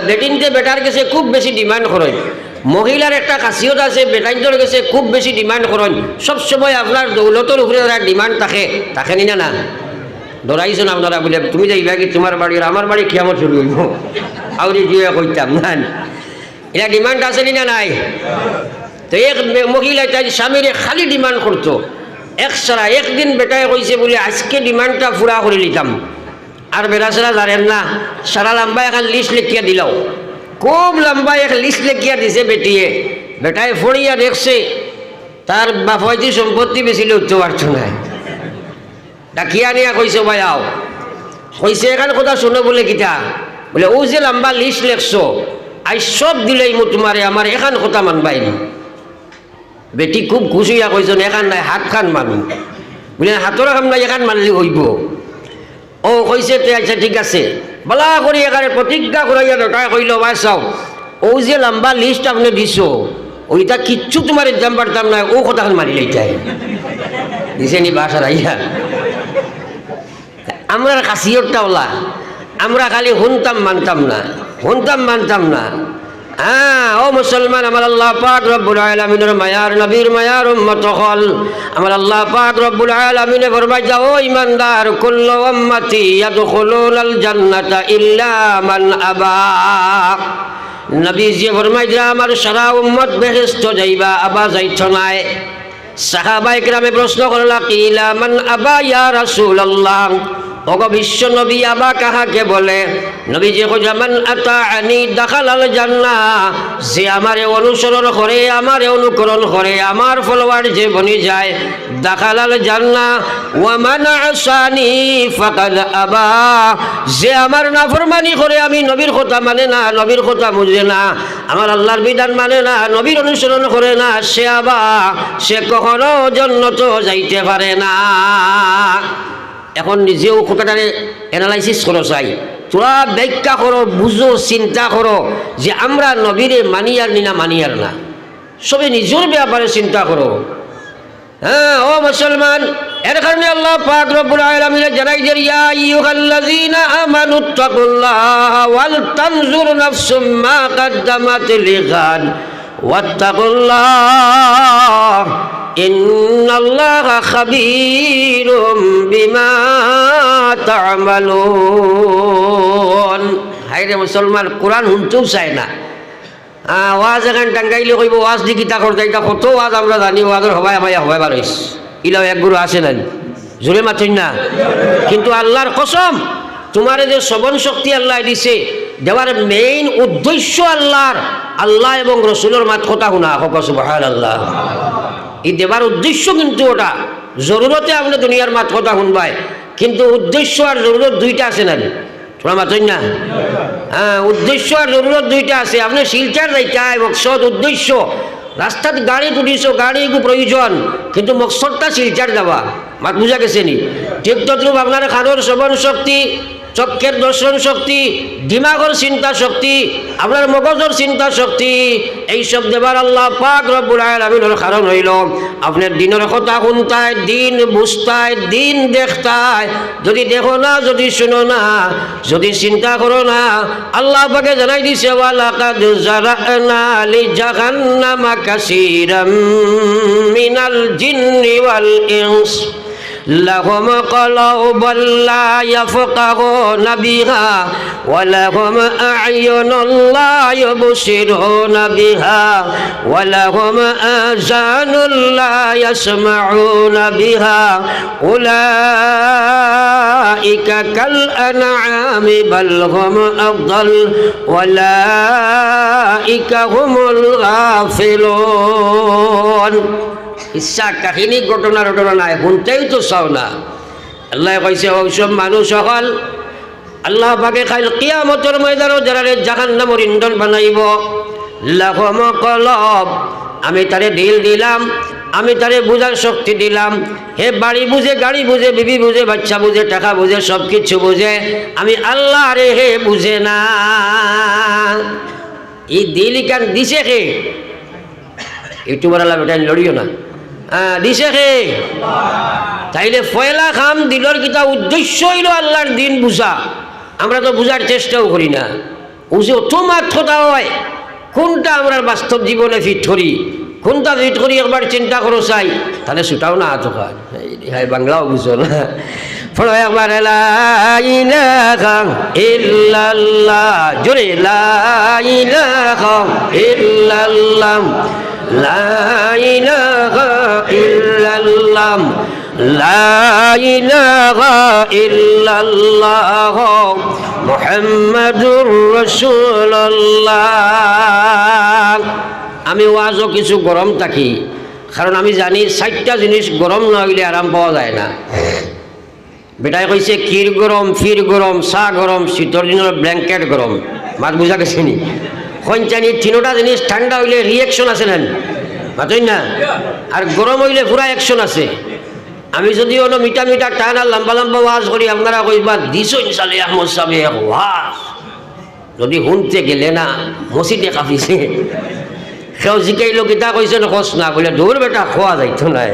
বেটিনতে better কাছে খুব বেশি ডিমান্ড করেন মহিলার একটা খাসিয়ত আছে বেটাইনদের কাছে খুব বেশি ডিমান্ড করেন সবসময় আপনার দৌলতর উপরে যারা ডিমান্ড থাকে থাকে নি না না? ধরাইছেন আপনারা বলে, তুমি যাইবা কি তোমার বাড়ি আর আমার বাড়ি কিয়ামত শুরু হইব আউরি দিয়ে কইতাম না এটা ডিমান্ড আছে নি না নাই? তো এক মহিলা তাই স্বামীরে খালি ডিমান্ড করতো এক সারা একদিন বেটায় কইছে বলে, আজকে ডিমান্ডটা পুরা করে নিতাম আর বেড়া সেরা জানেন না? সারা লম্বা এখন লিস্ট লিখিয়া দিলাও। খুব লম্বা এক লিস্ট লিখিয়া দিছে বেটিয়ে। বেটায় ফড়িয়া দেখছে, তার বাপতি সম্পত্তি বেশি উঠতে পারছ না। ডাকিয়া নিয়া কইছে, ভাই, আও। কইছে, এখান কথা শুনো বলে কিতা? বলে, ও যে লম্বা লিস্ট লেখছো, আই সব দিলেই মো তোমারে, আমার এখান কথা মানবাইনি বেটি খুব খুশি হইয়া কইছেন এখান নাই হাত খান মানু। বলে, হাতর খান নাই, এখান মানলি হইব। ও কইছে তে আচ্ছা ঠিক আছে। বলা করি এখানে প্রতিজ্ঞা করাইয়া দরকার কইল ভাই চাও, ও যে লম্বা লিস্ট আপনি দিছো ওইটা কিচ্ছু তোমার এক্সাম পারতাম না ও কথা মারি লইতাই দিছে নি বাসা রাইয়া আমরা কাশিয়রটা ওলা, আমরা খালি শুনতাম, মানতাম না, শুনতাম, মানতাম না। হ্যাঁ ও মুসলমান, আমার আল্লাহ পাক রব্বুল আলামিনের মায়ার নবীর মায়ার উম্মত হল আমার আল্লাহ পাক রব্বুল আলামিনে ফরমাই যাও ইমানদার কুল্লু উম্মতি ইয়াদখুলুনাল জান্নাতা ইল্লা মান আবা। নবী যে ফরমাই যা আমার সারা উম্মত বেহেস্ত যাইবা, আবা যাইছ নাই। সাহাবাই গ্রামে প্রশ্ন করলা, কিলা মান আবা ইয়া রাসূলুল্লাহ? ওগো বিশ্ব নবী আবা কাহাকে বলে? নবী যে মান আতা আনি দাখাল আল জান্না যে আমারে অনুসরণ করে, আমারে অনুকরণ করে, আমার ফলোয়ার যে বনি যায় দাখাল আল জান্না ওয়ামান আসানি ফাকাদ আবা, যে আমার নাফরমানি করে আমি নবীর কথা মানে না, নবীর কথা বুঝে না, আমার আল্লাহর বিধান মানে না, নবীর অনুসরণ করে না, সে আবা, সে কখনো জন্নত যাইতে পারে না। এখন নিজেও কথাটারে অ্যানালাইসিস করো চাই। তোরা ব্যাখ্যা করো, বুঝো, চিন্তা করো যে আমরা নবীরে মানিয়ার নি না মানিয়ার না। সবে নিজের ব্যাপারে চিন্তা করো। হ্যাঁ ও মুসলমান, এর কারণে আল্লাহ পাক রব্বুল আলামিন জানাই যে, ইয়া আইয়ুহাল্লাযীনা আমানু তাকুল্লাহ ওয়াল তানজুর নাফসুম মা কদ্দামাত লিগাদ হায়রে মুসলমান, কোরআন শুনতেও চায় না। ওয়াজ এখন টাঙ্গাইলে কইব, ওয়াজ দি কিতা করতে, এটা কত ওয়াজ আমরা জানি, ওয়াজের হবাই আমায় হবাই বার ইলাও এক গুরু আছে নাই। জোরে মাথইন না। কিন্তু আল্লাহর কসম, তোমারে যে শ্রবণ শক্তি আল্লাহ দিছে, দেওয়ার মেইন উদ্দেশ্য আল্লাহর। আল্লাহ এবং রসুলের মাত কথা শুনা হোক সুবহান আল্লাহ এই দেবার উদ্দেশ্য কিন্তু ওটা। জরুরতে আপনি দুনিয়ার মাত কথা শুনবাই। কিন্তু উদ্দেশ্য আর জরুরত দুইটা আছে না তোমরা মাতই না? হ্যাঁ উদ্দেশ্য আর জরুরত দুইটা আছে। আপনি শিলচার যাইতাই মকসদ উদ্দেশ্য। রাস্তাত গাড়ি তুলিছ, গাড়ি একটু প্রয়োজন। কিন্তু মকসদটা শিলচার যাবা। মাত বুঝা গেছে নি? ঠিক তদ্রুপ আপনার খানোর শ্রবণ, শক্তি চক্ষের দর্শন শক্তি, দিমাগর চিন্তা শক্তি, আপনার মগজের চিন্তা শক্তি এইসব দেবার আল্লাহ পাক রব্বুল কারণ হইল, আপনার দিনের কথা শুনতায়, দিন বুঝতায়, দিন দেখতায়। যদি দেখো না, যদি শুনো না, যদি চিন্তা করো না, আল্লাহ পাকে জানাই দিছে মিনাল জিন্নি ওয়াল لهم قلوب لا يفقهون بها ولهم أعين لا يبصرون بها ولهم آذان لا يسمعون بها. أولئك كالأنعام بل هم أفضل أولئك هم الغافلون. ইচ্ছা কাহিনী, ঘটনা ঘটনা নাই, শুনতেই তো চাও না। আল্লাহ কইছে ওইসব মানুষ সকল আল্লাহ পাকে খাইল কিয়ামতর ময়দানও যারা জাহান নামর ইন্ধন বানাইব। লাখম কলব। আমি তারে দিল দিলাম, আমি তারে বুঝার শক্তি দিলাম। হে বাড়ি বুঝে গাড়ি বুঝে বিবি বুঝে বাচ্চা বুঝে টাকা বুঝে সব কিছু বুঝে আমি আল্লাহ রে হে বুঝে না। এই দিল কান দিছে কে ইউটিউবার আল্লাহ লড়িও না। দিছে কে তাইলে ফয়লা খাম দিলর কিতা উদ্দেশ্য হইল আল্লাহর দিন বুঝা আমরা তো বুঝার চেষ্টাও করি না। ও যে অত হয়, কোনটা আমরা বাস্তব জীবনে ফিট করি, কোনটা ফিট করি একবার চিন্তা করো চাই, তাহলে ছুটাও না খান হ্যাঁ বাংলাও বুঝো না। ফলো আমি ওয়াজও কিছু গরম থাকি, কারণ আমি জানি চারটা জিনিস গরম না হইলে আরাম পাওয়া যায় না। বেটাই কইছে, ক্ষীর গরম, ফির গরম চাহ গরম, শীতর দিনের ব্ল্যাঙ্কেট গরম। মাত বুঝা গেছে নি? কঞ্চানি তিনোটা জিনিস ঠান্ডা হইলে রিয়েকশন আছে না? মাতই না? আর গরম হইলে পুরা অ্যাকশন আছে। আমি যদি অন্য মিটা মিটা টান আর লম্বা লম্বা ওয়াজ করি, আপনারা কইবা, দিছ ইনশাল্লাহ আহমদ সাহেব ওয়াজ যদি শুনতে গেলে না, মসজিদে কাঁপিছে। সেও জিকাইল কিতা কৈছে নকচ না। বোলে দূৰ বেটা, খোৱা যাইতো নাই।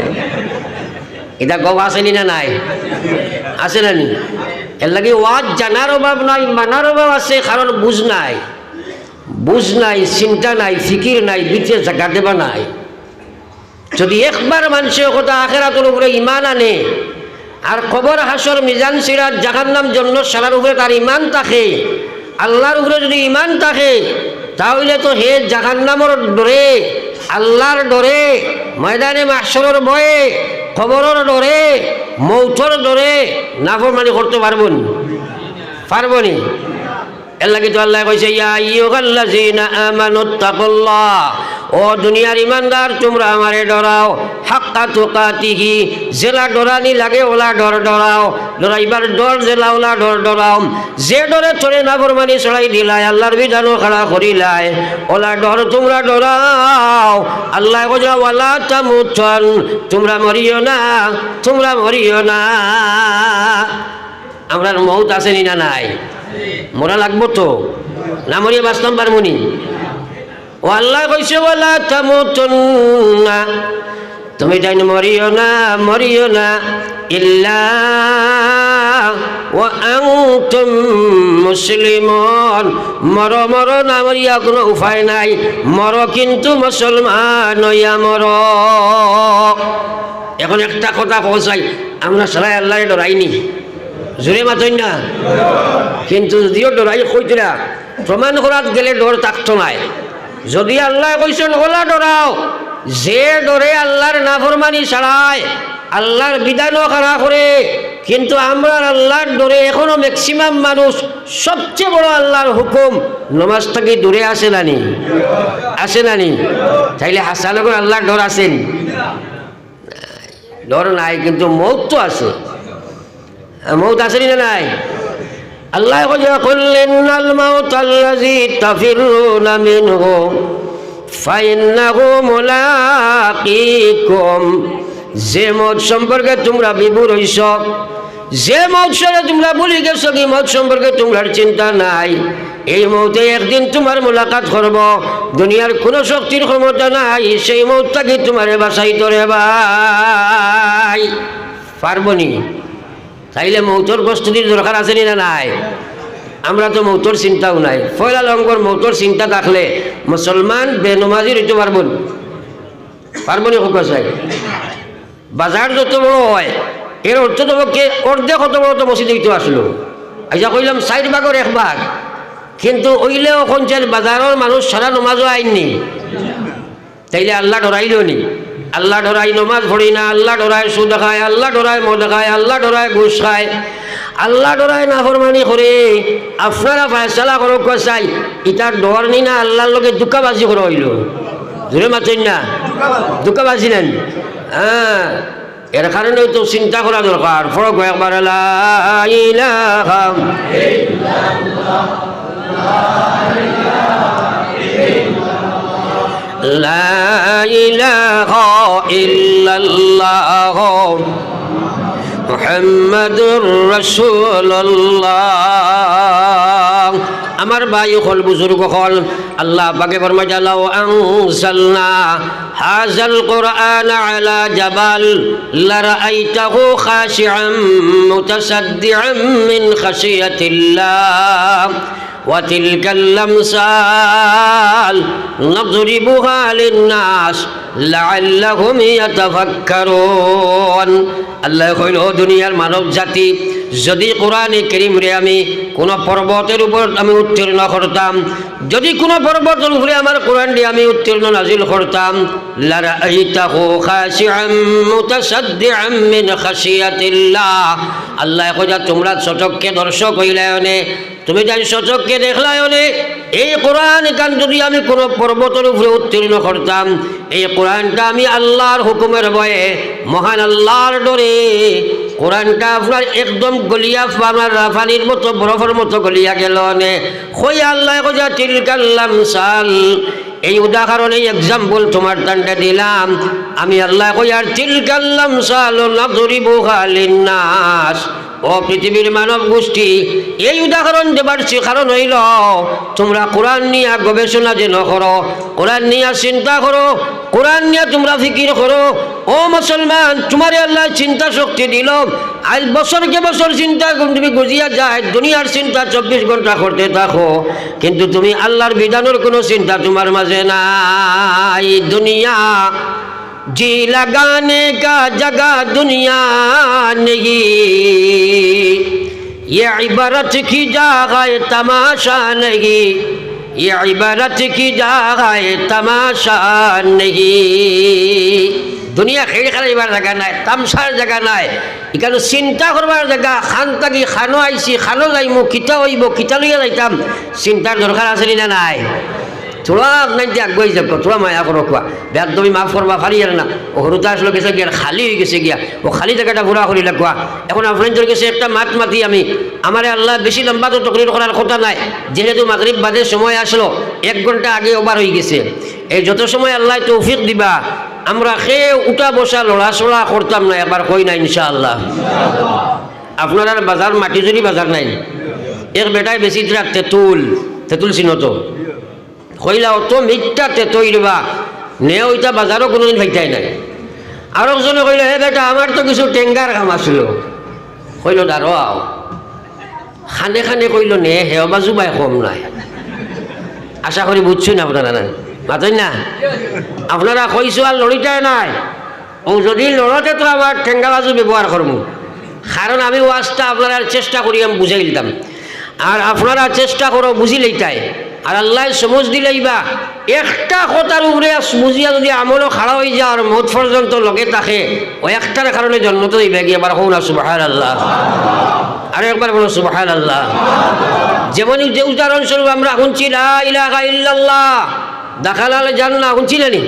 এটা এতিয়া গপ আছেনি না নাই? আছে না নি? এর লাগে ওয়াজ জানার অভাব নাই, মানার অভাব আছে, কারণ বুঝ নাই। বুঝ নাই, চিন্তা নাই, ফিকির নাই বিতে জাগা দেবা নাই। যদি একবার মানুষের কথা আখেরাতের উপরে ইমান আনে, আর কবর, হাসর, মিজান, সিরাত জাহান নাম জন্য সারার উপরে তার ইমান থাকে, আল্লাহর উপরে যদি ইমান থাকে, তাহলে তো হে জাহান নামর ডরে, আল্লাহর ডরে, ময়দানে মাসরের বয়ে খবরের ডরে মৌথর ডরে নাফরমানি করতে পারব নি পারব নি এর লাগে তো আল্লাহ কইছে, ইয়া আইয়ুহাল্লাযীনা আমানুত্তাকুল্লাহ ও দুনিয়ার ইমানদার, তোমরা আমারে ডরাও। হাক্কা তুকাতিহি জেলা ডরানি লাগে ওলা ডর ডরাও। ডরাইবার ডর, জেলা ওলা ডর ডরাও। যে ডরে চলে না ফরমানি চড়াই দিলাই আল্লাহর বিধানও খাড়া করিলাই ওলা ডর তোমরা ডরাও। আল্লাহ কইছে ওয়ালা তামুতান তোমরা মরিও না, তোমরা মরিও না। আমরার মৌত আসেনি না নাই? মরা লাগবো তো? না মরিয়া বাঁচতাম পারমুনি ও আল্লাহ কইছে বলা তামুতুন্না। তুমি তাই মরিও না মরিও না, ইল্লা ও আনতুম মুসলিমন। মর মর না, মরিয়া কোনো উপায় নাই। মর কিন্তু মুসলমান হইয়া মর। এখন একটা কথা পৌঁছাই, আমরা সবাই আল্লাহ ডরাইনি। জোরে মাতই না? কিন্তু যদিও ডরাই কইতরা, প্রমাণ করাত গেলে ডর থাকতো নাই। যদি আল্লাহ কইছেন ওলা ডরাও, যে ডরে আল্লাহর নাফরমানি ছাড়ায়, আল্লাহর বিধানও খাড়া করে, কিন্তু আমরা আল্লাহর ডরে এখনও ম্যাক্সিমাম মানুষ, সবচেয়ে বড় আল্লাহর হুকুম, নমাজ থেকে দূরে আসে নানি আসে নানি তাইলে হাসানগর আল্লাহর ডর আছেন। ডর নাই, কিন্তু মৌত তো আছে। মৌত আসেনি না নাই? আল্লাহ যে মত সম্পর্কে তোমরা বিভুর হইছ, যে মত সরে তোমরা ভুলে গেছো কি মত সম্পর্কে তোমার চিন্তা নাই, এই মৌতে একদিন তোমার মোলাকাত করব, দুনিয়ার কোনো শক্তির ক্ষমতা নাই, সেই মৌতটাকে তোমারে বাসাই তোরে ভাই? পারবনি তাইলে মৌতর প্রস্তুতির দরকার আছে না নাই? আমরা তো মৌতর চিন্তাও নাই। ফয়লা লঙ্গর মৌতর চিন্তা থাকলে মুসলমান বেনমাজি রইতে পারবন পারবনি চাই বাজার যত বড় হয়, এর অর্থ তোমাকে অর্ধেক কত বড় তো মসজিদ হইতে আসলো। আইসা কইলাম সাইড ভাগর এক ভাগ। কিন্তু ওইলেও কঞ্চের বাজারের মানুষ সারা নমাজও আইননি। তাইলে আল্লাহ ডরাইলেও নি। আল্লাহ ডরাই নমাজ পড়ি না আল্লাহ ডরায় সুদ খায় আল্লাহ ডরায় মদ খায় আল্লাহ ডরায় ঘুষ খায় আল্লাহ ডরায় নাফরমানি করে আপনারা ফায়সালা করক চাই ইটার ডর নি না আল্লাহর লগে দুকাবাজি করে হইল জোরে মাতেন না দুকাবাজি নেন হ্যাঁ এর কারণে তো চিন্তা করা দরকার ফরক একবার লা ইলাহা لا إله মুহাম্মাদুর রাসূলুল্লাহ। আমার ভাই হল, বুজুর্গ হল, আল্লাহ পাকে ফরমায় আল্লাহ আনসালনা হাজাল কুরআন আলা জাবাল লারাইতাহু খাশিআম মুতাসাদ্দিআম মিন খাশিয়াতিল্লাহ। وتلك الأمثال نضربها للناس لعلهم يتفكرون. الله يقول دنيا المنوب যদি কোরআনে করিম আমি কোনো পর্বতের উপর আমি উত্তীর্ণ করতাম, যদি কোনো পর্বতের উপরে আমার কোরআন দিয়ে আমি উত্তীর্ণ নাজিল করতাম আল্লাহ কইয়া তোমরা চটককে দর্শক হইলায়নে তুমি যাই সচককে দেখলায়নে এই কোরআন কান যদি আমি কোনো পর্বতের উপরে উত্তীর্ণ করতাম, এই কোরআনটা আমি আল্লাহর হুকুমের বয়ে মহান আল্লাহর ডরে কোরআনটা আপনার একদম গলিয়া আপনার রাফানির মতো, বরফের মতো গলিয়া গেল নে। হই আল্লাহ কইয়া তিলকাল্লাম সাল এই উদাহরণ এক্সাম্পল তোমার দানটা দিলাম। আমি আল্লাহ কইয়ার তিলকাল্লাম সাল না খালিন্নাস ও পৃথিবীর মানব গোষ্ঠী, এই উদাহরণ দেবার কারণ হইল, তোমরা কোরআন নিয়ে গবেষণা যেন করো, কোরআন নিয়ে চিন্তা করো, কোরআন নিয়ে তোমরা ফিকির করো। ও মুসলমান, তোমার আল্লাহ চিন্তা শক্তি দিল, আজ বছরকে বছর চিন্তা তুমি গুজিয়া যায় দুনিয়ার চিন্তা চব্বিশ ঘণ্টা করতে থাকো, কিন্তু তুমি আল্লাহর বিধানের কোনো চিন্তা তোমার মাঝে নাই। দুনিয়া जी लगाने का जगह दुनिया नहीं ये इबारत की जगह तमाशा नहीं ये इबारत की जगह तमाशा नहीं দুনিয়া খেড়ে খেলাইবার জায়গা নাই তামসার জায়গা নাই এখানে চিন্তা করবার জায়গা খান থাকি খানো আইছি খানো যাইমু কিতা হইব কিতা লইয়া যাইতাম চিন্তার দরকার আছে না নাই তোরা নাই যে আগুয়াই যাব তোরা মায়া করো কোয়া বেদ তুমি মাফ করবা পারি আর না। ও হরুতা আসলো গেছে গিয়া খালি হয়ে গেছে গিয়া। ও খালি জায়গাটা ঘোরা করিলে কোয়া এখন আপনার গেছে একটা মাত মাতি আমি। আমার আল্লাহ বেশি লম্বা তো তকরির করার কথা নাই। যেহেতু মাগরিব বাদে সময় আসলো এক ঘণ্টা আগে ওভার হয়ে গেছে। এই যত সময় আল্লাহ তৌফিক দিবা, আমরা সে উঠা বসা লড়াচড়া করতাম না এবার কই না ইনশাআল্লাহ। আপনার বাজার মাটিজুরি বাজার নাই। এর বেটায় বেশি তেঁতুল তেঁতুল চিনত। কইলা অত মিথ্যা তেতইরবা নে ওইটা বাজারও কোনোদিন ভাইতাই নাই। আর একজনে কইল, হে বেটা, আমার তো কিছু টেঙ্গার কাম আসলো কইল দাঁড়ো খানে খানে কইল, নে হেও বাজু বাই কম নাই। আশা করি বুঝছ না আপনারা না মাতই না? আপনারা কইছো আর লড়িটাই নাই। ও, যদি লড়তে তো আমার ঠেঙ্গা বাজু ব্যবহার করব কারণ আমি ওয়াজটা আপনারা চেষ্টা করি, আমি বুঝাই দিতাম। আর আপনারা চেষ্টা করো, বুঝিলেই তাই। আর আল্লাহ সমুজ দিলেইবা। একটা কথার উপরে বুঝিয়া যদি আমলও খাড়া হয়ে যায় আর মত পর্যন্ত লগে থাকে, ও একটার কারণে জন্ম তো দিবে গিয়ে এবার হোক না সুবাহ আল্লাহ আর একবার বলো সুবাহ আল্লাহ যেমন যে উদাহরণস্বরূপ আমরা শুনছি না ইলাহা ইল্লাল্লাহ। দেখালে জান না শুনছিলেনি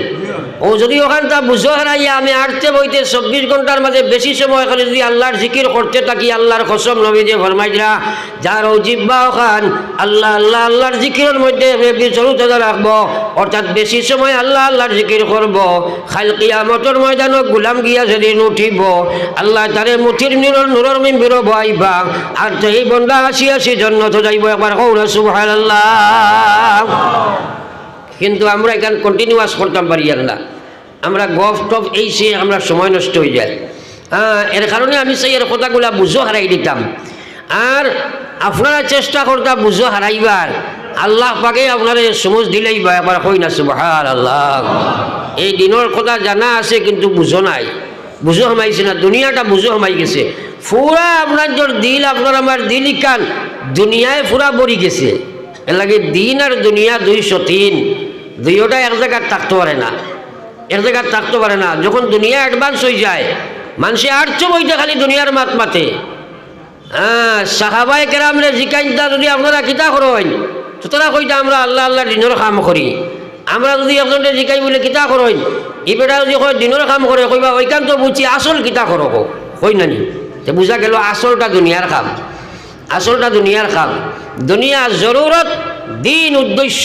ও যদি ওখান তা বুঝো হারাইয়া আমি আটতে বইতে চব্বিশ ঘণ্টার মাঝে বেশি সময় এখানে যদি আল্লাহর জিকির করতে থাকি, আল্লাহর কসম নবী যে ফরমাইজরা যার জিব্বা ওখান, আল্লাহ আল্লাহ, আল্লাহর জিকিরের মধ্যে চলুতে রাখব। অর্থাৎ বেশি সময় আল্লাহ, আল্লাহর জিকির করব। খাল কিয়ামতর ময়দান গুলাম গিয়া যেদিন উঠিব। আল্লাহ তারে মুঠির নুরর নুরর মিম্বির বয়াইবা আর তো এই বন্ধা আসি আসি জন্ম তো যাইব একবার কৌরা সুবাহ আল্লাহ কিন্তু আমরা এখানে কন্টিনিউয়াস করতাম পারি না আমরা গফ টফ এই সে আমরা সময় নষ্ট হয়ে যায়। এর কারণে আমি সেই এর কথাগুলা বুঝো হারাই দিতাম। আর আপনারা চেষ্টা করতাম বুঝো হারাইবার। আল্লাহ পাকে আপনারা সমজ দিলেই বা একবার হই না সুবাহার আল্লাহ এই দিনের কথা জানা আছে কিন্তু বুঝো নাই। বুঝো হামাইছে না, দুনিয়াটা বুঝো হামাই গেছে। পুরা আপনার তোর দিল, আপনার আমার দিল কান। দুনিয়ায় পুরা বড়ি গেছে। এর লাগে দিন আর দুনিয়া দুইশো তিন। দুইটা এক জায়গায় থাকতে পারে না। এক জায়গায় থাকতে পারে না। যখন দুনিয়া অ্যাডভান্স হয়ে যায়, মানুষে আটশো বইটা খালি দুনিয়ার মাত মাতে। হ্যাঁ সাহাবাই কেরামরে জিকাইতা যদি আপনারা কিতা করেন সুতরাং কইটা আমরা আল্লাহ আল্লাহ দিনের কাম করি। আমরা যদি একজনকে জিকাই বলে কিতা করেন ই বেটা যদি কয় দিনের কাম করে, কইবা ওইখান তো বুঝছি আসল কিতা করো কই নানি? তে বুঝা গেল আসলটা দুনিয়ার কাম আসলটা দুনিয়ার কাম দুনিয়া জরুরত, দিন উদ্দেশ্য।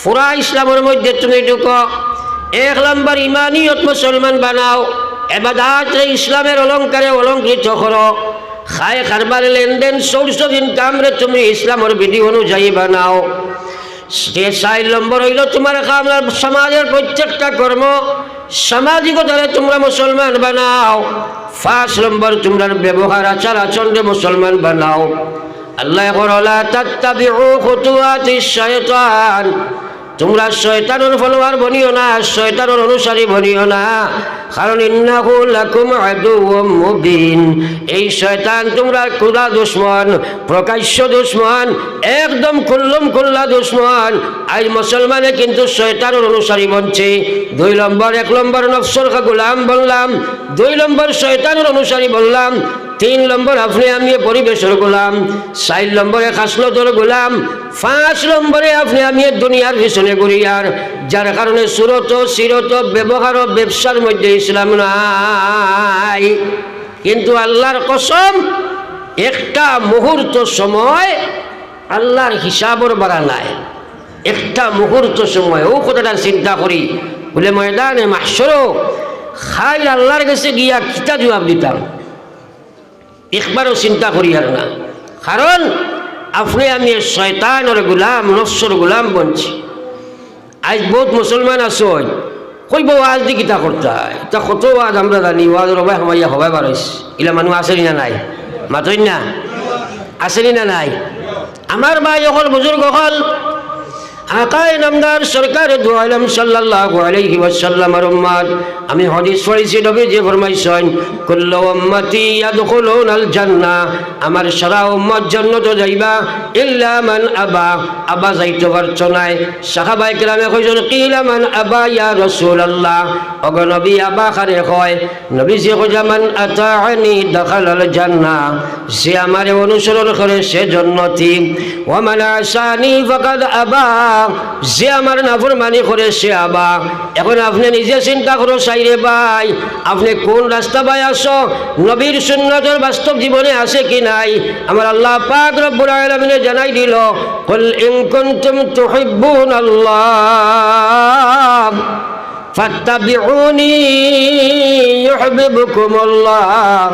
ফুরা ইসলামের মধ্যে তুমি ঢুকো। এক নম্বর ইমানিয়ত মুসলমান বানাও। এবাদাত ইসলামের অলঙ্কারে অলঙ্কৃত করো। খায় খারবার লেনদেন সোর্স অফ ইনকাম রে তুমি ইসলামের বিধি অনুযায়ী বানাও। সে চার নম্বর হইল তোমার সমাজের প্রত্যেকটা কর্ম সামাজিকতারে তোমরা মুসলমান বানাও। পাঁচ নম্বর তোমরা ব্যবহার, আচার আচরণে মুসলমান বানাও। আল্লাহ করলা তাত্তাবিউ খুতুয়াতিশ শায়তান। তোমরা শয়তানের ফলোয়ার বনিও না, শয়তানের অনুসারী বনিও না। কারণ মুবিন। এই শয়তান তোমরা কুলা দুশ্মন, প্রকাশ্য দুশ্মন, একদম কুল্লুম কুল্লা দুশ্মন। আজ মুসলমানে কিন্তু শয়তানের অনুসারী বনছে। দুই নম্বর, এক নম্বর নফসর গুলাম বললাম। দুই নম্বর শয়তানের অনুসারী বললাম। তিন নম্বর আপনি আমি পরিবেশের গোলাম, চার নম্বরে খাসলতর গোলাম, পাঁচ নম্বরে আপনি আমি দুনিয়ার পিছনে গড়িয়ার যার কারণে সুরত, সিরত, ব্যবহার, ব্যবসার মধ্যে ইসলাম নাই। কিন্তু আল্লাহর কসম, একটা মুহূর্ত সময় আল্লাহর হিসাবর বাড়া নাই। একটা মুহূর্ত সময়, ও কথাটা চিন্তা করি, বলে ময়দানে মাসরও খাই আল্লাহর কাছে গিয়া কিতা জবাব দিতাম? একবারও চিন্তা করি আর না। কারণ আপনি আমি শয়তানের গুলাম নশ্বর গুলাম বনছি। আজ বহুত মুসলমান আছো কইব আজ দি কিতা করতা তা কত আজ আমরা জানি? ওয়াজ রবাই হমাইয়া হবাই বারইস। ইলা মানুষ আসেনি না নাই? মাতই না? আসেনি না নাই? আমার ভাই অকল বুজুর্গ হল আকায় নামদার সরকার দোয়ালাম সাল্লাল্লাহু আলাইহি ওয়াসাল্লামের উম্মত আমি হাদিস পড়েছি নবী যে ফরমাইছেন, কুল্লু উম্মতি ইয়াদখুলুনাল জান্নাহ আমার সারা উম্মত জান্নাত যাইবা ইল্লা মান আবা আবা যাইতে পারছ নাই সাহাবায়ে কেরামে কইছেন, কিলা মান আবা ইয়া রাসূলুল্লাহ ওগো নবী আবা খারে কয় নবী যে কইলা মান আতাআনি দাখালাল জান্নাহ সে আমারে অনুসরণ করে সে জান্নাতি ওয়া মান আসানি ফাকাদ আবা যে আমার নাফর মানি করে সে আবা। এখন আপনি নিজে চিন্তা করো, সাইরে ভাই, আপনি কোন রাস্তা ভাই আসো? নবীর সুন্নতের বাস্তব জীবনে আছে কি নাই? আমার আল্লাহ পাক রব্বুল আলমিনে জানাই দিল, কল ইনকুন্তুম তুহিব্বুন আল্লাহ, ফাত্তাবিউনি ইউহিব্বুকুম আল্লাহ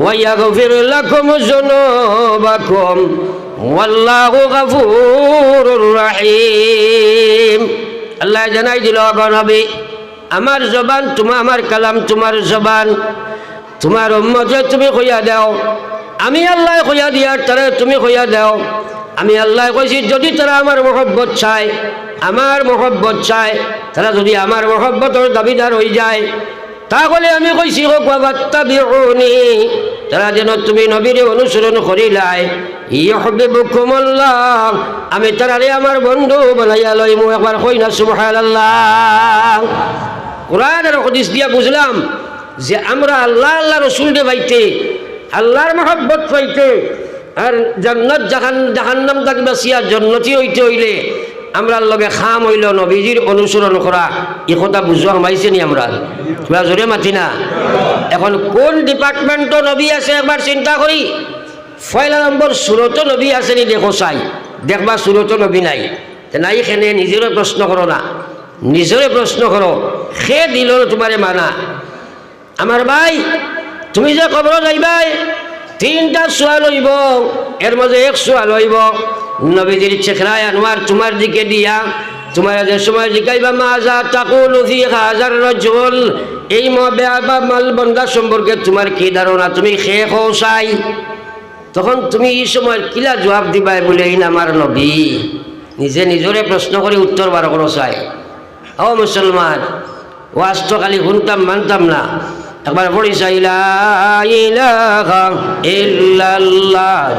ওয়াইয়াগফির লাকুম যুনুবাকুম। ওয়াল্লাহু গাফুরুর রাহিম আল্লাহ জানাই দিল নবী, আমার জবান তোমার আমার কালাম, তোমার জবান, তোমার উম্মতে তুমি কইয়া দাও। আমি আল্লাহ কইয়া দিয়ার তারা তুমি কইয়া দাও। আমি আল্লাহ কইছি, যদি তারা আমার মহব্বত চায়, আমার মহব্বত চায়, তারা যদি আমার মহব্বতর দাবিদার হয়ে যায় তাহলে আমি কইছি, হোক বাবাত্তা বিহুনি তারা যেন তুমি নবীরে অনুসরণ করিলাই। আমি তারারে আমার বন্ধু হদিস দিয়া বুঝলাম যে আমরা আল্লাহ আল্লাহ রসুল দে পাইতে, আল্লাহর মহব্বত পাইতে, আর জান্নাত, জাহান, জাহান্নাম তাক বাসিয়া জন্নতি হইতে হইলে আমরা লগে খাম হইল নবীজির অনুসরণ করা। এ কথা বুঝোয়া মাইছে নি আমরা কিবা জোরে মাতি না? এখন কোন ডিপার্টমেন্টও নবী আছে একবার চিন্তা করি পয়লা নম্বর সুরত নবী আছে নি দেখো চাই। দেখবা সুরত নবী নাই। নাই সেনে নিজেরও প্রশ্ন করো না। নিজরে প্রশ্ন করো সে দিল তোমারে মানা। আমার ভাই, তুমি যে কবর যাইবাই তিনটা সোয়াল হইব এর মাঝে এক সোয়াল হইব নবীজির চেখরায় আনোয়ার তোমার দিকে দিয়া, তোমার যে সময় জিকাইবা মাজা তাকুল হাজার রজুল এই মবে বা মাল বন্ধা সম্পর্কে তোমার কি ধারণা? তুমি খে চাই তখন তুমি এই সময় কিলা জবাব দিবাই বলে, এই আমার নবী, নিজে নিজরে প্রশ্ন করে উত্তর বার করো চাই ও মুসলমান, ওয়াজ তো খালি শুনতাম, মানতাম না। একবার পড়ি চাইলা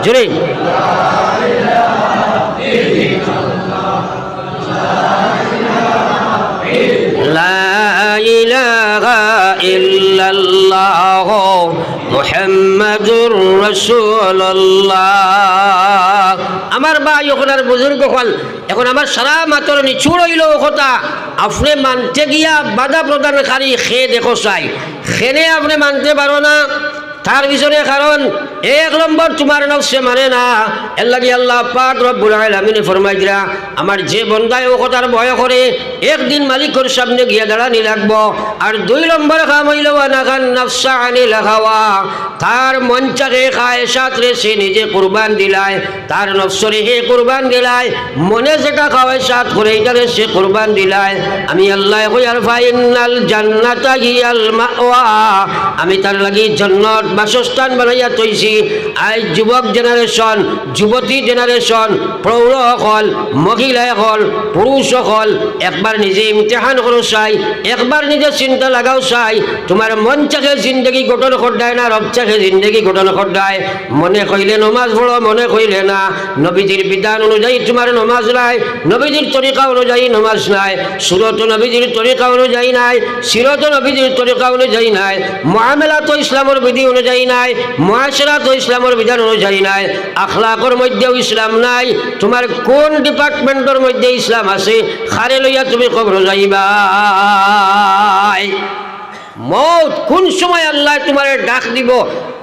জুড়ে। لا إله إلا الله محمد رسول الله আমার ভাই ওখানের বুজুর্গ হল এখন আমার সারা মাতর নিচুড় হইল কথা আপনি মানতে গিয়া বাধা প্রদানকারী খে দেখো চাই খেনে আপনি মানতে পারো না তার পিছনে কারণ, এক নম্বর তোমার নকশে মানে না। এর লাগি আল্লাহ পাক রব্বুল আলামিনে ফরমাই দিলা, আমার যে বন্দায় ও কথার ভয় করে, একদিন মালিকের সামনে গিয়ে দাঁড়ানি লাগবো। আর দুই নম্বর কাম হইল নাগান নফসা আনি লাগাওয়া তার মঞ্চারে খায় সাথে সে নিজে কুরবান দিলায়। তার নফসরে হে কুরবান দিলায়। মনে যেটা খাওয়ায় সাথ করে এইটারে সে কুরবান দিলায়। আমি আল্লাহ কইয়ার ফাইনাল জান্নাতা আমি তার লাগি জন্নত বাসস্থান বানাইয়া তৈছি আজ যুবক জেনারেশন, যুবতী জেনারেশন প্রৌঢ় সকল মহিলা সকল সকল একবার নিজে ইমতেহান করো চাই একবার নিজে চিন্তা লাগাও চাই তোমার মন চাকে জিন্দগি গঠন করদায় না রব চাকে জিন্দগি গঠন করদায় মনে কইলে নমাজ পড়ো মনে কইলে না। নবীজির বিধান অনুযায়ী তোমার নমাজ নাই নবীজির তরিকা অনুযায়ী নমাজ নাই সুরত নবীজির তরিকা অনুযায়ী নাই সিরত নবীজির তরিকা অনুযায়ী নাই। মহামেলা তো ইসলামের বিধি অনুযায়ী নাই মহাসেরা তো ইসলামের বিধান অনুযায়ী নাই, আখলাকর মধ্যেও ইসলাম নাই, তোমার কোন ডিপার্টমেন্টের মধ্যে ইসলাম আছে, খারে লইয়া তুমি খবর যাইবা? মৌত কোন সময় আল্লাহ তোমার ডাক দিব,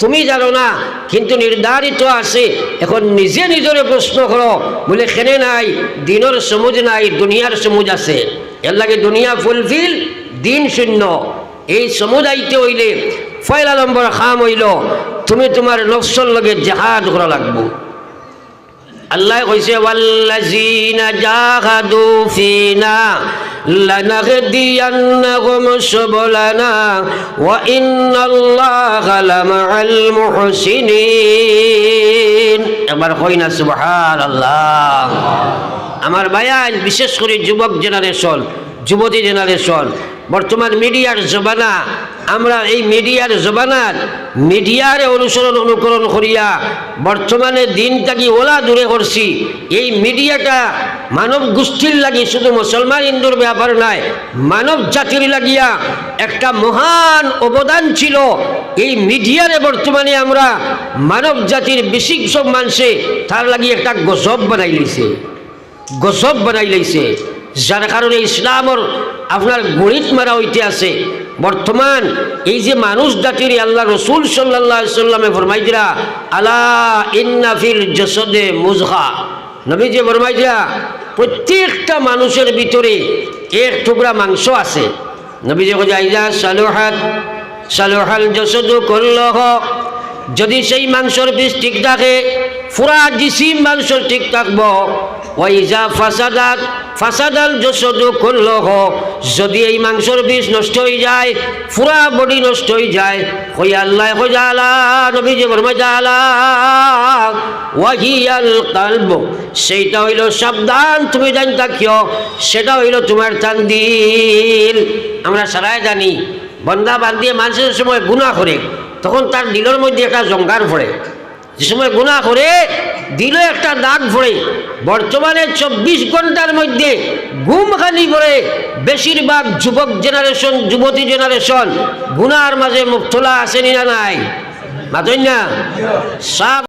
তুমি জানো না, কিন্তু নির্ধারিত আছে, এখন নিজে নিজরে প্রশ্ন করো, বলে খেনে নাই, দিনের সমুজ নাই, দুনিয়ার সমুজ আছে, এর লাগে দুনিয়া ফুলফিল, দিন শূন্য, এই সমুদায়িতে হইলে পয়লা নম্বর খাম হইল, তুমি তোমার নকশর লগে জাহাজ করা লাগবো। আল্লাহ কইছে, ওয়াল্লাযিনা জাহাদু ফিনা লানাহদিয়ান্নাহুম সুবুলানা ওয়া ইন্নাল্লাহা লামাআল মুহসিনিন। একবার কই না, সুবহানাল্লাহ। আমার ভাইয়ান বিশেষ করে যুবক জেনারেশন, যুবতী জেনারেশন বর্তমান মিডিয়ার জমানা, আমরা এই মিডিয়ার জমানার মিডিয়ারে অনুসরণ অনুকরণ করিয়া বর্তমানে দিনটাকে ওলা দূরে করছি। এই মিডিয়াটা মানব গোষ্ঠীর লাগি শুধু মুসলমান হিন্দুর ব্যাপার নাই, মানব জাতির লাগিয়া একটা মহান অবদান ছিল। এই মিডিয়ারে বর্তমানে আমরা মানব জাতির বেশি সব মানুষে তার লাগি একটা গজব বানাই লইছে। গজব বানাই লাইছে। যার কারণে ইসলামর আপনার গণিত মারা হইতে আছে। বর্তমান এই যে মানুষ জাতির আল্লাহ রসুল সাল্লামে ফরমাইজরা আলা ইন্নাফিল জসদে মুজহা নবী যে ফরমাইজরা প্রত্যেকটা মানুষের ভিতরে এক টুকরা মাংস আছে। নবী যে যাইজা সালোহাত, সালোহাল জসদু করলহ যদি সেই মাংসর বীজ ঠিক থাকে পুরা জিসিম মাংস ঠিক থাকব। ওয়াইজা ফাসাদাত, ফাসাদাল যশোদু করল যদি এই মাংসর বীজ নষ্ট হয়ে যায়, পুরা বডি নষ্ট হয়ে যায়, কই আল্লাহ, কই জালা নবী যে বর্মা জালা ওয়াহিয়াল কালব, সেইটা হইল সাবধান, তুমি জানি থাকিও, সেটা হইল তোমার তান্দিল আমরা সারাই জানি, বন্দা বান্ধিয়ে মানুষের সময় গুণা করে, তখন তার দিলের মধ্যে একটা জঙ্গার পড়ে। যে সময় গুণা করে দিল একটা দাগ ভরে, বর্তমানে চব্বিশ ঘণ্টার মধ্যে ঘুম খালি করে বেশিরভাগ যুবক জেনারেশন যুবতী জেনারেশন গুনার মাঝে মুক্তলা আসেনি না নাই? মাতই না? সাপ